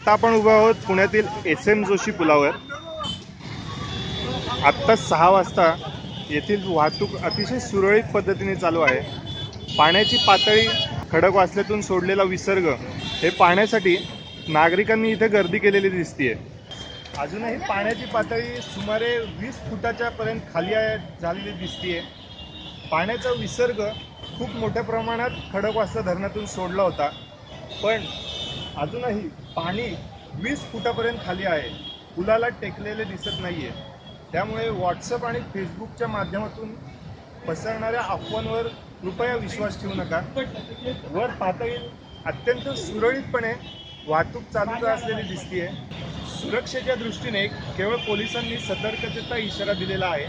आता आपण उभे आहोत पुण्यातील एस एम जोशी पुलावर. आत्ता सहा वाजता येथील वाहतूक अतिशय सुरळीत पद्धतीने चालू आहे. पाण्याची पातळी खडकवासल्यातून सोडलेला विसर्ग हे पाहण्यासाठी नागरिकांनी इथे गर्दी केलेली दिसतीये. अजूनही पाण्याची पातळी सुमारे वीस फुटाच्या पर्यंत खाली झालेली दिसतीये. पाण्याचा विसर्ग खूप मोठ्या प्रमाणात खडकवासला धरणातून सोडला होता. पण अजूनही पाणी वीस फुटापर्यंत खाली आहे. पुलाला टेकलेले दिसत नाही आहे त्यामुळे व्हॉट्सअप आणि फेसबुकच्या माध्यमातून पसरणाऱ्या अफवांवर कृपया विश्वास ठेवू नका. वर पातळी अत्यंत सुरळीतपणे वाहतूक चालू असलेली दिसतीये. सुरक्षेच्या दृष्टीने केवळ पोलिसांनी सतर्कतेचा इशारा दिलेला आहे.